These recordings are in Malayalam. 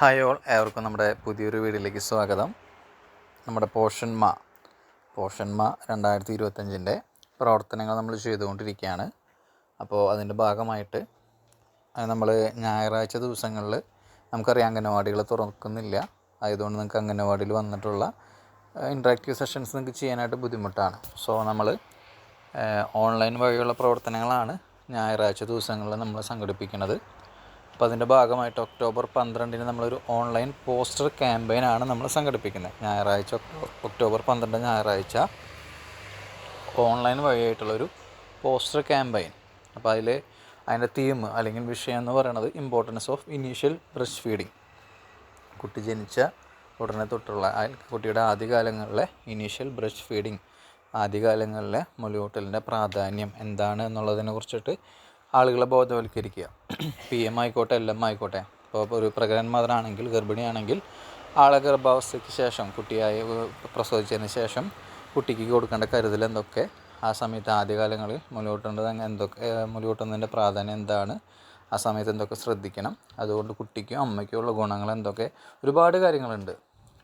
ഹായ് ഓൾ ഏവർക്കും നമ്മുടെ പുതിയൊരു വീഡിയോയിലേക്ക് സ്വാഗതം. നമ്മുടെ പോഷന്മ പോഷന്മ രണ്ടായിരത്തി ഇരുപത്തഞ്ചിന്റെ പ്രവർത്തനങ്ങൾ നമ്മൾ ചെയ്തുകൊണ്ടിരിക്കുകയാണ്. അപ്പോൾ അതിന്റെ ഭാഗമായിട്ട് നമ്മൾ ഞായറാഴ്ച ദിവസങ്ങളിൽ നമുക്കറിയാം അംഗനവാടികൾ തുറക്കുന്നില്ല. ആയതുകൊണ്ട് നിങ്ങൾക്ക് അംഗനവാടിയിൽ വന്നിട്ടുള്ള ഇൻട്രാക്റ്റീവ് സെഷൻസ് നിങ്ങൾക്ക് ചെയ്യാനായിട്ട് ബുദ്ധിമുട്ടാണ്. സോ നമ്മൾ ഓൺലൈൻ വഴിയുള്ള പ്രവർത്തനങ്ങളാണ് ഞായറാഴ്ച ദിവസങ്ങളിൽ നമ്മൾ സംഘടിപ്പിക്കുന്നത്. അപ്പോൾ അതിന്റെ ഭാഗമായിട്ട് ഒക്ടോബർ പന്ത്രണ്ടിന് നമ്മളൊരു ഓൺലൈൻ പോസ്റ്റർ ക്യാമ്പയിനാണ് നമ്മൾ സംഘടിപ്പിക്കുന്നത്. ഞായറാഴ്ച ഒക്ടോബർ പന്ത്രണ്ട് ഞായറാഴ്ച ഓൺലൈൻ വഴിയായിട്ടുള്ളൊരു പോസ്റ്റർ ക്യാമ്പയിൻ. അപ്പോൾ അതിൽ അതിന്റെ തീം അല്ലെങ്കിൽ വിഷയം എന്ന് പറയുന്നത് importance of initial breast feeding കുട്ടി ജനിച്ച ഉടനെ തൊട്ടുള്ള കുട്ടിയുടെ ആദ്യകാലങ്ങളിലെ ഇനീഷ്യൽ ബ്രഷ് ഫീഡിങ് ആദ്യകാലങ്ങളിലെ മുലയൂട്ടലിന്റെ പ്രാധാന്യം എന്താണ് എന്നുള്ളതിനെ കുറിച്ചിട്ട് ആളുകളെ ബോധവൽക്കരിക്കുക. പി എം ആയിക്കോട്ടെ എൽ എം ആയിക്കോട്ടെ. ഇപ്പോൾ ഒരു മദറാണെങ്കിൽ ഗർഭിണിയാണെങ്കിൽ ആളെ ഗർഭാവസ്ഥയ്ക്ക് ശേഷം കുട്ടിയായി പ്രസവിച്ചതിന് ശേഷം കുട്ടിക്ക് കൊടുക്കേണ്ട കരുതൽ എന്തൊക്കെ? ആ സമയത്ത് ആദ്യകാലങ്ങളിൽ മുലയൂട്ടേണ്ടത് എന്തൊക്കെ മുലയൂട്ടുന്നതിന്റെ പ്രാധാന്യം എന്താണ്? ആ സമയത്ത് എന്തൊക്കെ ശ്രദ്ധിക്കണം? അതുകൊണ്ട് കുട്ടിക്കും അമ്മയ്ക്കും ഉള്ള ഗുണങ്ങൾ എന്തൊക്കെ? ഒരുപാട് കാര്യങ്ങളുണ്ട്.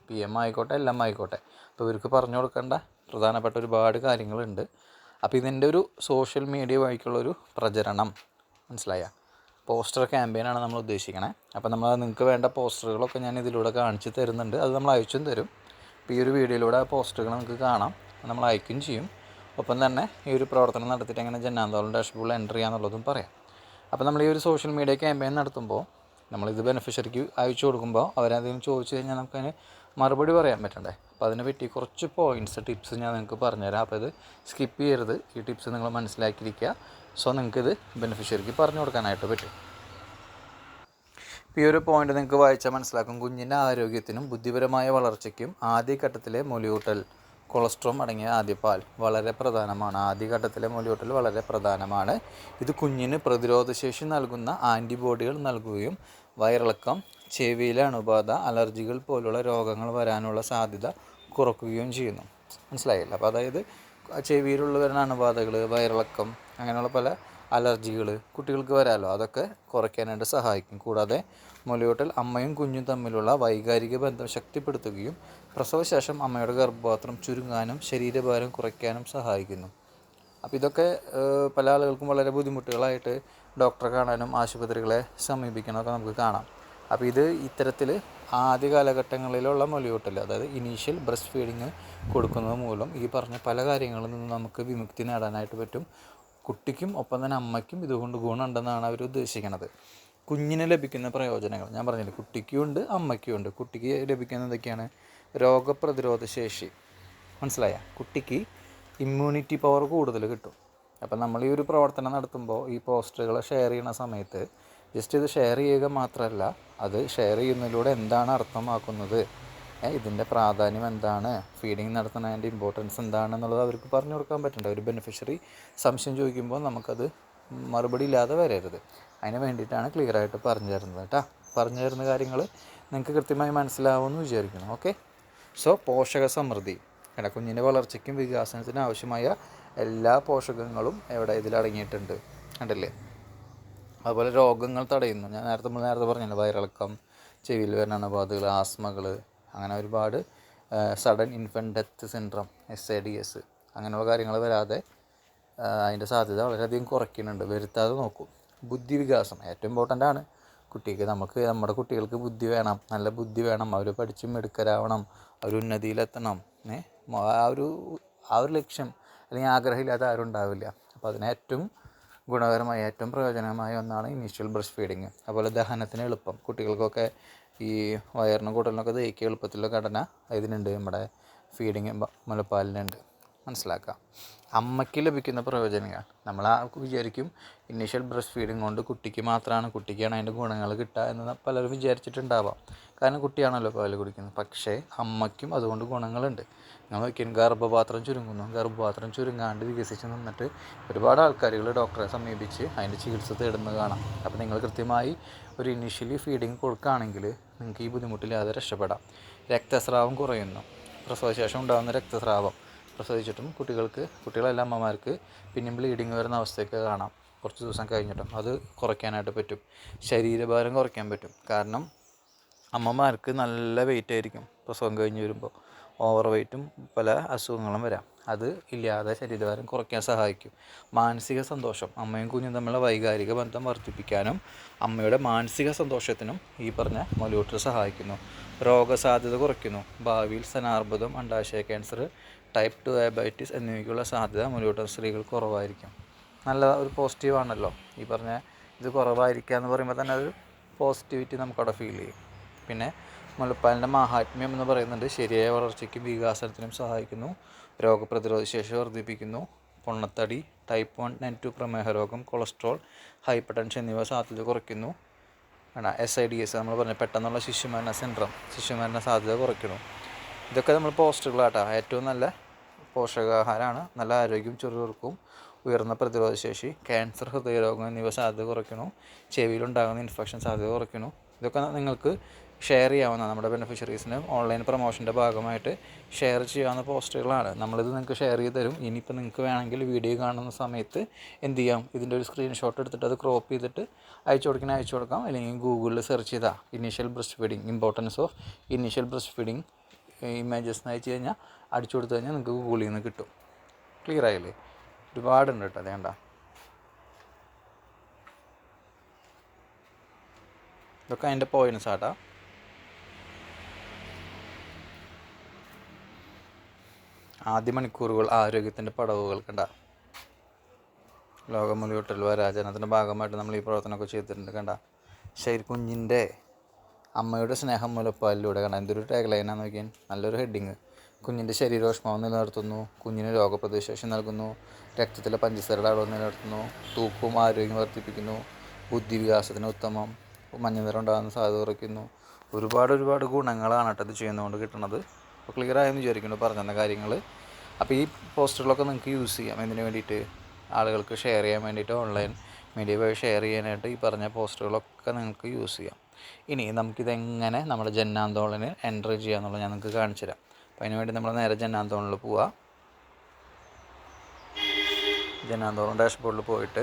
പി എം ആയിക്കോട്ടെ എല്ലാം ആയിക്കോട്ടെ. അപ്പോൾ ഇവർക്ക് പറഞ്ഞു കൊടുക്കേണ്ട പ്രധാനപ്പെട്ട ഒരുപാട് കാര്യങ്ങളുണ്ട്. അപ്പോൾ ഇതിന്റെ ഒരു സോഷ്യൽ മീഡിയ വഴിക്കുള്ളൊരു പ്രചരണം. മനസ്സിലായ? പോസ്റ്റർ ക്യാമ്പയിനാണ് നമ്മൾ ഉദ്ദേശിക്കണേ. അപ്പോൾ നമ്മൾ നിങ്ങൾക്ക് വേണ്ട പോസ്റ്ററുകളൊക്കെ ഞാൻ ഇതിലൂടെ കാണിച്ച് തരുന്നുണ്ട്. അത് നമ്മൾ അയച്ചും തരും. അപ്പോൾ ഈ ഒരു വീഡിയോയിലൂടെ ആ പോസ്റ്ററുകൾ നിങ്ങൾക്ക് കാണാം. നമ്മൾ അയക്കുകയും ചെയ്യും. ഒപ്പം തന്നെ ഈ ഒരു പ്രവർത്തനം നടത്തിയിട്ട് എങ്ങനെ ജനാന്തോളം ഡാഷ്ബോർഡിൽ എന്റർ ചെയ്യാന്നുള്ളതും പറയാം. അപ്പോൾ നമ്മൾ ഈ ഒരു സോഷ്യൽ മീഡിയ ക്യാമ്പയിൻ നടത്തുമ്പോൾ നമ്മളിത് ബെനിഫിഷ്യറിക്ക് അയച്ചു കൊടുക്കുമ്പോൾ അവരതിന് ചോദിച്ചു കഴിഞ്ഞാൽ നമുക്കതിന് മറുപടി പറയാൻ പറ്റണ്ടേ? അപ്പോൾ അതിനെ പറ്റി കുറച്ച് പോയിന്റ്സ് ടിപ്സ് ഞാൻ നിങ്ങൾക്ക് പറഞ്ഞുതരാം. അപ്പോൾ ഇത് സ്കിപ്പ് ചെയ്യരുത്. ഈ ടിപ്സ് നിങ്ങൾ മനസ്സിലാക്കിയിരിക്കുക. സോ നിങ്ങൾക്കിത് ബെനിഫിഷ്യറിക്ക് പറഞ്ഞു കൊടുക്കാനായിട്ട് പറ്റും. ഈ ഒരു പോയിന്റ് നിങ്ങൾക്ക് വായിച്ചാൽ മനസ്സിലാക്കും. കുഞ്ഞിന്റെ ആരോഗ്യത്തിനും ബുദ്ധിപരമായ വളർച്ചയ്ക്കും ആദ്യഘട്ടത്തിലെ മുലയൂട്ടൽ കൊളസ്ട്രോം അടങ്ങിയ ആദ്യപാൽ വളരെ പ്രധാനമാണ്. ആദ്യഘട്ടത്തിലെ മുലയൂട്ടൽ വളരെ പ്രധാനമാണ്. ഇത് കുഞ്ഞിന് പ്രതിരോധശേഷി നൽകുന്ന ആന്റിബോഡികൾ നൽകുകയും വയറിളക്കം ചെവിയിലെ അണുബാധ അലർജികൾ പോലുള്ള രോഗങ്ങൾ വരാനുള്ള സാധ്യത കുറക്കുകയും ചെയ്യുന്നു. മനസ്സിലായില്ല? അപ്പോൾ അതായത് ചെവിയിലുള്ള വരുന്ന അണുബാധകൾ വയറിളക്കം അങ്ങനെയുള്ള പല അലർജികൾ കുട്ടികൾക്ക് വരാമല്ലോ അതൊക്കെ കുറയ്ക്കാനായിട്ട് സഹായിക്കും. കൂടാതെ മുലയൂട്ടൽ അമ്മയും കുഞ്ഞും തമ്മിലുള്ള വൈകാരിക ബന്ധം ശക്തിപ്പെടുത്തുകയും പ്രസവശേഷം അമ്മയുടെ ഗർഭപാത്രം ചുരുങ്ങാനും ശരീരഭാരം കുറയ്ക്കാനും സഹായിക്കുന്നു. അപ്പോൾ ഇതൊക്കെ പല ആളുകൾക്കും വളരെ ബുദ്ധിമുട്ടുകളായിട്ട് ഡോക്ടറെ കാണാനും ആശുപത്രികളെ സമീപിക്കണമൊക്കെ നമുക്ക് കാണാം. അപ്പോൾ ഇത് ഇത്തരത്തിൽ ആദ്യ കാലഘട്ടങ്ങളിലുള്ള മൊലിയൂട്ടൽ അതായത് ഇനീഷ്യൽ ബ്രസ്റ്റ് ഫീഡിങ് കൊടുക്കുന്നത് മൂലം ഈ പറഞ്ഞ പല കാര്യങ്ങളിൽ നിന്നും നമുക്ക് വിമുക്തി നേടാനായിട്ട് പറ്റും. കുട്ടിക്കും ഒപ്പം തന്നെ അമ്മയ്ക്കും ഇതുകൊണ്ട് ഗുണമുണ്ടെന്നാണ് അവർ ഉദ്ദേശിക്കുന്നത് കുഞ്ഞിന് ലഭിക്കുന്ന പ്രയോജനങ്ങൾ ഞാൻ പറഞ്ഞില്ല കുട്ടിക്കും ഉണ്ട് അമ്മയ്ക്കും ഉണ്ട്. കുട്ടിക്ക് ലഭിക്കുന്ന എന്തൊക്കെയാണ്? രോഗപ്രതിരോധ ശേഷി. മനസ്സിലായ? കുട്ടിക്ക് ഇമ്മ്യൂണിറ്റി പവർ കൂടുതൽ കിട്ടും. അപ്പം നമ്മൾ ഈ ഒരു പ്രവർത്തനം നടത്തുമ്പോൾ ഈ പോസ്റ്ററുകൾ ഷെയർ ചെയ്യുന്ന സമയത്ത് ജസ്റ്റ് ഇത് ഷെയർ ചെയ്യുക മാത്രമല്ല അത് ഷെയർ ചെയ്യുന്നതിലൂടെ എന്താണ് അർത്ഥമാക്കുന്നത്? ഇതിന്റെ പ്രാധാന്യം എന്താണ്? ഫീഡിങ് നടത്തുന്നതിന്റെ ഇമ്പോർട്ടൻസ് എന്താണെന്നുള്ളത് അവർക്ക് പറഞ്ഞു കൊടുക്കാൻ പറ്റണ്ട ഒരു ബെനിഫിഷ്യറി സംശയം ചോദിക്കുമ്പോൾ നമുക്കത് മറുപടി ഇല്ലാതെ വരരുത്. അതിന് വേണ്ടിയിട്ടാണ് ക്ലിയർ ആയിട്ട് പറഞ്ഞു തരുന്നത് കേട്ടോ. പറഞ്ഞു തരുന്ന കാര്യങ്ങൾ നിങ്ങൾക്ക് കൃത്യമായി മനസ്സിലാവുമെന്ന് വിചാരിക്കണം ഓക്കെ? സോ പോഷക സമൃദ്ധി കുഞ്ഞിന്റെ വളർച്ചയ്ക്കും വികാസനത്തിനും ആവശ്യമായ എല്ലാ പോഷകങ്ങളും എവിടെ ഇതിലടങ്ങിയിട്ടുണ്ട്. കണ്ടില്ലേ? അതുപോലെ രോഗങ്ങൾ തടയുന്നു. ഞാൻ നേരത്തെ നമ്മൾ നേരത്തെ പറഞ്ഞല്ലോ വയറിളക്കം ചെവിയിൽ വരുന്ന അണുബാധകൾ ആസ്മകൾ അങ്ങനെ ഒരുപാട് sudden infant death syndrome S A D S അങ്ങനെയുള്ള കാര്യങ്ങൾ വരാതെ അതിന്റെ സാധ്യത വളരെയധികം കുറയ്ക്കുന്നുണ്ട്. വരുത്താതെ നോക്കും. ബുദ്ധി വികാസം ഏറ്റവും ഇമ്പോർട്ടന്റ് ആണ്. കുട്ടിക്ക് നമുക്ക് നമ്മുടെ കുട്ടികൾക്ക് ബുദ്ധി വേണം. നല്ല ബുദ്ധി വേണം. അവർ പഠിച്ചും മിടുക്കരാവണം. അവർ ഉന്നതിയിലെത്തണം. ഏ? ആ ഒരു ആ ഒരു ലക്ഷ്യം അല്ലെങ്കിൽ ആഗ്രഹമില്ലാത്ത ആരും ഉണ്ടാവില്ല. അപ്പോൾ അതിന് ഏറ്റവും ഗുണകരമായ ഏറ്റവും പ്രയോജനമായ ഒന്നാണ് ഇനീഷ്യൽ ബ്രഷ് ഫീഡിങ് അതുപോലെ ദഹനത്തിന് എളുപ്പം. കുട്ടികൾക്കൊക്കെ ഈ വയറിനും കുടലിനൊക്കെ ദഹിക്കുക എളുപ്പത്തിലുള്ള ഘടന ഇതിനുണ്ട്. നമ്മുടെ ഫീഡിങ് മുലപ്പാലിനുണ്ട്. മനസ്സിലാക്കാം. അമ്മയ്ക്ക് ലഭിക്കുന്ന പ്രയോജനങ്ങൾ. നമ്മൾ ആ വിചാരിക്കും ഇനീഷ്യൽ ബ്രസ്റ്റ് ഫീഡിങ് കൊണ്ട് കുട്ടിക്ക് മാത്രമാണ് കുട്ടിക്കാണ് അതിന്റെ ഗുണങ്ങൾ കിട്ടുക എന്ന് പലരും വിചാരിച്ചിട്ടുണ്ടാവാം. കാരണം കുട്ടിയാണല്ലോ പാൽ കുടിക്കുന്നത്. പക്ഷേ അമ്മയ്ക്കും അതുകൊണ്ട് ഗുണങ്ങളുണ്ട്. നമ്മൾ നോക്കിയാൽ ഗർഭപാത്രം ചുരുങ്ങുന്നു. ഗർഭപാത്രം ചുരുങ്ങാണ്ട് വികസിച്ച് നിന്നിട്ട് ഒരുപാട് ആൾക്കാരുകൾ ഡോക്ടറെ സമീപിച്ച് അതിന്റെ ചികിത്സ തേടുന്നത് കാണാം. അപ്പോൾ നിങ്ങൾ കൃത്യമായി ഒരു ഇനീഷ്യലി ഫീഡിങ് കൊടുക്കുകയാണെങ്കിൽ നിങ്ങൾക്ക് ഈ ബുദ്ധിമുട്ടില്ലാതെ രക്ഷപ്പെടാം. രക്തസ്രാവം കുറയുന്നു. പ്രസവശേഷം ഉണ്ടാകുന്ന രക്തസ്രാവം. പ്രസവിച്ചിട്ടും കുട്ടികൾക്ക് കുട്ടികളല്ല അമ്മമാർക്ക് പിന്നെ ബ്ലീഡിങ് വരുന്ന അവസ്ഥയൊക്കെ കാണാം. കുറച്ച് ദിവസം കഴിഞ്ഞിട്ടും അത് കുറയ്ക്കാനായിട്ട് പറ്റും. ശരീരഭാരം കുറയ്ക്കാൻ പറ്റും. കാരണം അമ്മമാർക്ക് നല്ല വെയിറ്റ് ആയിരിക്കും പ്രസവം കഴിഞ്ഞ് വരുമ്പോൾ. ഓവർ വെയിറ്റും പല അസുഖങ്ങളും വരാം. അത് ഇല്ലാതെ ശരീരഭാരം കുറയ്ക്കാൻ സഹായിക്കും. മാനസിക സന്തോഷം. അമ്മയും കുഞ്ഞും തമ്മിലുള്ള വൈകാരിക ബന്ധം വർദ്ധിപ്പിക്കാനും അമ്മയുടെ മാനസിക സന്തോഷത്തിനും ഈ പറഞ്ഞ മൊലൂട്ടർ സഹായിക്കുന്നു. രോഗസാധ്യത കുറയ്ക്കുന്നു. ഭാവിയിൽ സ്തനാർബുദം അണ്ടാശയ ക്യാൻസർ ടൈപ്പ് ടു ഡയബറ്റീസ് എന്നിവയ്ക്കുള്ള സാധ്യത മൊലിയൂട്ടർ സ്ത്രീകൾ കുറവായിരിക്കും. നല്ല ഒരു പോസിറ്റീവാണല്ലോ ഈ പറഞ്ഞ ഇത് കുറവായിരിക്കുക എന്ന് പറയുമ്പോൾ തന്നെ ഒരു പോസിറ്റിവിറ്റി നമുക്കവിടെ ഫീൽ ചെയ്യും. പിന്നെ മുലപ്പാലിന്റെ മാഹാത്മ്യം എന്ന് പറയുന്നുണ്ട്. ശരിയായ വളർച്ചയ്ക്കും വികാസനത്തിനും സഹായിക്കുന്നു. രോഗപ്രതിരോധ ശേഷി വർദ്ധിപ്പിക്കുന്നു. പൊണ്ണത്തടി ടൈപ്പ് വൺ നെൻ ടു പ്രമേഹ രോഗം കൊളസ്ട്രോൾ ഹൈപ്പർ ടെൻഷൻ എന്നിവ സാധ്യത കുറയ്ക്കുന്നു. ആണ് എസ് ഐ ഡി എസ് നമ്മൾ പറഞ്ഞ പെട്ടെന്നുള്ള ശിശുമരണ സിൻഡ്രം ശിശുമരണ സാധ്യത കുറയ്ക്കുന്നു. ഇതൊക്കെ നമ്മൾ പോസ്റ്ററുകളാട്ടോ ഏറ്റവും നല്ല പോഷകാഹാരമാണ്. നല്ല ആരോഗ്യം ചെറുവർക്കും ഉയർന്ന പ്രതിരോധശേഷി ക്യാൻസർ ഹൃദയരോഗം എന്നിവ സാധ്യത കുറയ്ക്കണു ചെവിയിലുണ്ടാകുന്ന ഇൻഫെക്ഷൻ സാധ്യത കുറയ്ക്കണു ഇതൊക്കെ നിങ്ങൾക്ക് ഷെയർ ചെയ്യാവുന്ന നമ്മുടെ ബെനിഫിഷ്യറീസിന് ഓൺലൈൻ പ്രൊമോഷന്റെ ഭാഗമായിട്ട് ഷെയർ ചെയ്യാവുന്ന പോസ്റ്ററുകളാണ് നമ്മളിത് നിങ്ങൾക്ക് ഷെയർ ചെയ്ത് തരും. ഇനിയിപ്പോൾ നിങ്ങൾക്ക് വേണമെങ്കിൽ വീഡിയോ കാണുന്ന സമയത്ത് എന്ത് ചെയ്യാം? ഇതിന്റെ ഒരു സ്ക്രീൻഷോട്ട് എടുത്തിട്ട് അത് ക്രോപ്പ് ചെയ്തിട്ട് അയച്ചു കൊടുക്കണേ അയച്ചു കൊടുക്കാം. അല്ലെങ്കിൽ ഗൂഗിളിൽ സെർച്ച് ചെയ്താൽ initial breast feeding importance of initial breast feeding images എന്ന് അയച്ചു കഴിഞ്ഞാൽ അടിച്ചു കൊടുത്തു കഴിഞ്ഞാൽ നിങ്ങൾക്ക് ഗൂഗിളിൽ നിന്ന് കിട്ടും. ക്ലിയർ ആയില്ലേ? ഒരുപാടുണ്ട് കേട്ടോ അതേണ്ട ഇതൊക്കെ അതിന്റെ പോയിൻസ് ആട്ടാ. ആദ്യ മണിക്കൂറുകൾ ആരോഗ്യത്തിന്റെ പടവുകൾ കണ്ട. ലോകമുലിയൂട്ടൽ വരാചരണത്തിന്റെ ഭാഗമായിട്ട് നമ്മൾ ഈ പ്രവർത്തനമൊക്കെ ചെയ്തിട്ടുണ്ട് കണ്ട. ശരി കുഞ്ഞിന്റെ അമ്മയുടെ സ്നേഹം മുലപ്പാലിലൂടെ കണ്ട. എന്തൊരു ടാഗ് ലൈനാന്ന് നോക്കിയാൽ നല്ലൊരു ഹെഡിങ് കുഞ്ഞിന്റെ ശരീരോഷ്മാവ് നിലനിർത്തുന്നു. കുഞ്ഞിന് രോഗപ്രതിശേഷി നൽകുന്നു. രക്തത്തിലെ പഞ്ചസാരയുടെ അളവ് നിലനിർത്തുന്നു. തൂക്കവും ആരോഗ്യം വർദ്ധിപ്പിക്കുന്നു. ബുദ്ധി വികാസത്തിന് ഉത്തമം മഞ്ഞനിറം ഉണ്ടാകുന്ന സാധ്യത കുറയ്ക്കുന്നു. ഒരുപാട് ഒരുപാട് ഗുണങ്ങളാണ് കേട്ടോ ഇത് ചെയ്യുന്നതുകൊണ്ട് കിട്ടുന്നത്. അപ്പോൾ ക്ലിയർ ആയെന്ന് വിചാരിക്കുന്നു പറഞ്ഞ കാര്യങ്ങൾ. അപ്പോൾ ഈ പോസ്റ്ററുകളൊക്കെ നിങ്ങൾക്ക് യൂസ് ചെയ്യാം. എന്തിനു വേണ്ടിയിട്ട്? ആളുകൾക്ക് ഷെയർ ചെയ്യാൻ വേണ്ടിയിട്ട് ഓൺലൈൻ മീഡിയ വഴി ഷെയർ ചെയ്യാനായിട്ട് ഈ പറഞ്ഞ പോസ്റ്ററുകളൊക്കെ നിങ്ങൾക്ക് യൂസ് ചെയ്യാം. ഇനി നമുക്കിതെങ്ങനെ നമ്മുടെ ജന്നാന്തോളന് എൻട്രി ചെയ്യാന്നുള്ളത് ഞാൻ നിങ്ങൾക്ക് കാണിച്ചു തരാം അപ്പോൾ അതിന് വേണ്ടി നമ്മൾ നേരെ ജനാന്തോണിൽ പോവുക ജന്നാന്തോളം ഡാഷ്ബോർഡിൽ പോയിട്ട്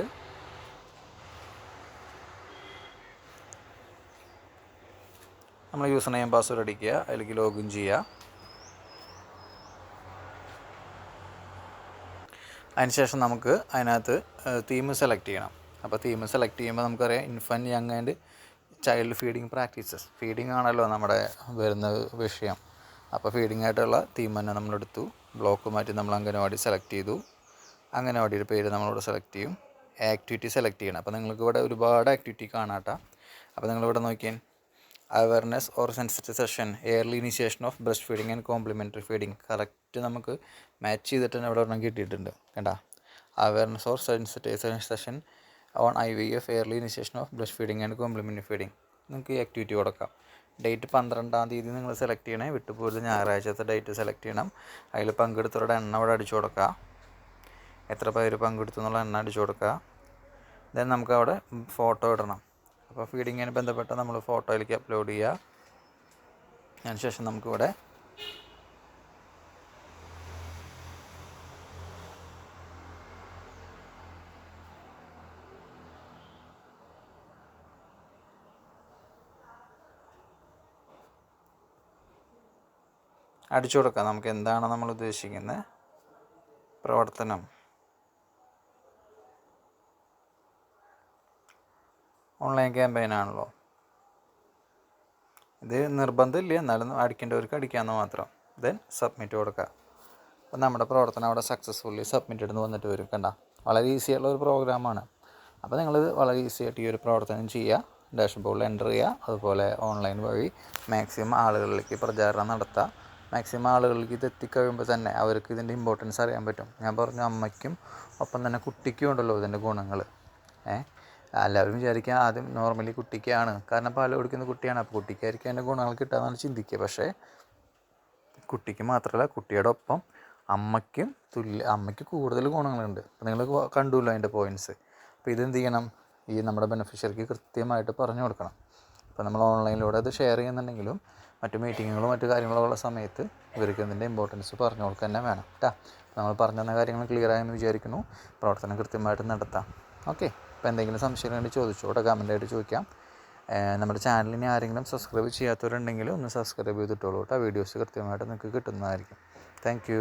നമ്മൾ യൂസർ നെയിം പാസ്വേഡ് അടിക്കുക അതിലേക്ക് ലോഗിൻ ചെയ്യുക. അതിനുശേഷം നമുക്ക് അതിനകത്ത് തീം സെലക്ട് ചെയ്യണം. അപ്പോൾ തീം സെലക്ട് ചെയ്യുമ്പോൾ നമുക്കറിയാം infant young and child feeding practices feeding ആണല്ലോ നമ്മുടെ വരുന്ന വിഷയം. അപ്പോൾ ഫീഡിംഗ് ആയിട്ടുള്ള തീം തന്നെ നമ്മളെടുത്തു. ബ്ലോക്ക് മാറ്റി നമ്മൾ അംഗനവാടി സെലക്ട് ചെയ്തു. അംഗനവാടിയുടെ പേര് നമ്മളിവിടെ സെലക്ട് ചെയ്യും. ആക്ടിവിറ്റി സെലക്ട് ചെയ്യണം. അപ്പോൾ നിങ്ങൾക്ക് ഇവിടെ ഒരുപാട് ആക്ടിവിറ്റി കാണാട്ടോ. അപ്പോൾ നിങ്ങളിവിടെ നോക്കിയാൽ awareness or sensitive session early initiation of breast feeding and complementary feeding correct നമുക്ക് മാച്ച് ചെയ്തിട്ട് തന്നെ ഇവിടെ ഒരെണ്ണം കിട്ടിയിട്ടുണ്ട്. കണ്ട? Awareness or sensitization session on I V F early initiation of breast feeding and complementary feeding നിങ്ങൾക്ക് ഈ ആക്ടിവിറ്റി കൊടുക്കാം. ഡേറ്റ് പന്ത്രണ്ടാം തീയതി നിങ്ങൾ സെലക്ട് ചെയ്യണേ. വിട്ടുപോയത് ഞായറാഴ്ചത്തെ ഡേറ്റ് സെലക്ട് ചെയ്യണം. അതിൽ പങ്കെടുത്തവരുടെ എണ്ണം അവിടെ അടിച്ചു കൊടുക്കുക. എത്ര പേര് പങ്കെടുത്തു എന്നുള്ള എണ്ണം അടിച്ചു കൊടുക്കുക. ദെൻ നമുക്ക് അവിടെ ഫോട്ടോ ഇടണം. അപ്പോൾ ഫീഡിങ്ങിന് ബന്ധപ്പെട്ട നമ്മൾ ഫോട്ടോയിലേക്ക് അപ്ലോഡ് ചെയ്യുക. അതിനുശേഷം നമുക്കിവിടെ അടിച്ചു കൊടുക്കാം. നമുക്ക് എന്താണ് നമ്മൾ ഉദ്ദേശിക്കുന്നത്. പ്രവർത്തനം. ഓൺലൈൻ ക്യാമ്പയിൻ ആണല്ലോ. ഇത് നിർബന്ധമില്ല. എന്നാലും അടിക്കേണ്ടവർക്ക് അടിക്കാമെന്ന് മാത്രം. ദെൻ സബ്മിറ്റ് കൊടുക്കുക. അപ്പോൾ നമ്മുടെ പ്രവർത്തനം അവിടെ സക്സസ്ഫുള്ളി സബ്മിറ്റഡ് എന്ന് വന്നിട്ട് വരും കണ്ട. വളരെ ഈസി ആയിട്ടുള്ള ഒരു പ്രോഗ്രാമാണ് അപ്പോൾ നിങ്ങളിത് വളരെ ഈസി ആയിട്ട് ഈ ഒരു പ്രവർത്തനം ചെയ്യുക. ഡാഷ്ബോർഡിൽ എന്റർ ചെയ്യുക. അതുപോലെ ഓൺലൈൻ വഴി മാക്സിമം ആളുകളിലേക്ക് പ്രചാരണം നടത്തുക. മാക്സിമം ആളുകളിലേക്ക് ഇത് എത്തിക്കഴിയുമ്പോൾ തന്നെ അവർക്ക് ഇതിന്റെ ഇമ്പോർട്ടൻസ് അറിയാൻ പറ്റും. ഞാൻ പറഞ്ഞു അമ്മയ്ക്കും ഒപ്പം തന്നെ കുട്ടിക്കും ഉണ്ടല്ലോ ഇതിന്റെ ഗുണങ്ങൾ. ഏഹ് എല്ലാവരും വിചാരിക്കുക ആദ്യം നോർമലി കുട്ടിക്കാണ്. കാരണം പാൽ കുടിക്കുന്ന കുട്ടിയാണ്. അപ്പോൾ കുട്ടിക്കായിരിക്കും അതിന്റെ ഗുണങ്ങൾ കിട്ടാമെന്നാണ് ചിന്തിക്കുക. പക്ഷേ കുട്ടിക്ക് മാത്രമല്ല കുട്ടിയുടെ ഒപ്പം അമ്മയ്ക്കും തുല്യ അമ്മയ്ക്ക് കൂടുതൽ ഗുണങ്ങളുണ്ട്. അപ്പോൾ നിങ്ങൾ കണ്ടുല്ലോ അതിന്റെ പോയിന്റ്സ് അപ്പോൾ ഇതെന്ത് ചെയ്യണം? ഈ നമ്മുടെ ബെനിഫിഷ്യറിക്ക് കൃത്യമായിട്ട് പറഞ്ഞു കൊടുക്കണം. അപ്പോൾ നമ്മൾ ഓൺലൈനിലൂടെ അത് ഷെയർ ചെയ്യുന്നുണ്ടെങ്കിലും മറ്റു മീറ്റിങ്ങുകളും മറ്റു കാര്യങ്ങളും ഉള്ള സമയത്ത് ഇവർക്ക് ഇതിന്റെ ഇമ്പോർട്ടൻസ് പറഞ്ഞു കൊടുക്കുക തന്നെ വേണം. കേട്ടോ നമ്മൾ പറഞ്ഞു തന്ന കാര്യങ്ങൾ ക്ലിയർ ആയെന്ന് വിചാരിക്കുന്നു. പ്രവർത്തനം കൃത്യമായിട്ട് നടത്താം. ഓക്കെ അപ്പോൾ എന്തെങ്കിലും സംശയം ഉണ്ടെങ്കിൽ ചോദിച്ചോട്ടെ കമന്റായിട്ട് ചോദിക്കാം. നമ്മുടെ ചാനലിനെ ആരെങ്കിലും സബ്സ്ക്രൈബ് ചെയ്യാത്തവരുണ്ടെങ്കിൽ ഒന്ന് സബ്സ്ക്രൈബ് ചെയ്തിട്ടോളൂ കേട്ടോ വീഡിയോസ് കൃത്യമായിട്ട് നിങ്ങൾക്ക് കിട്ടുന്നതായിരിക്കും. താങ്ക്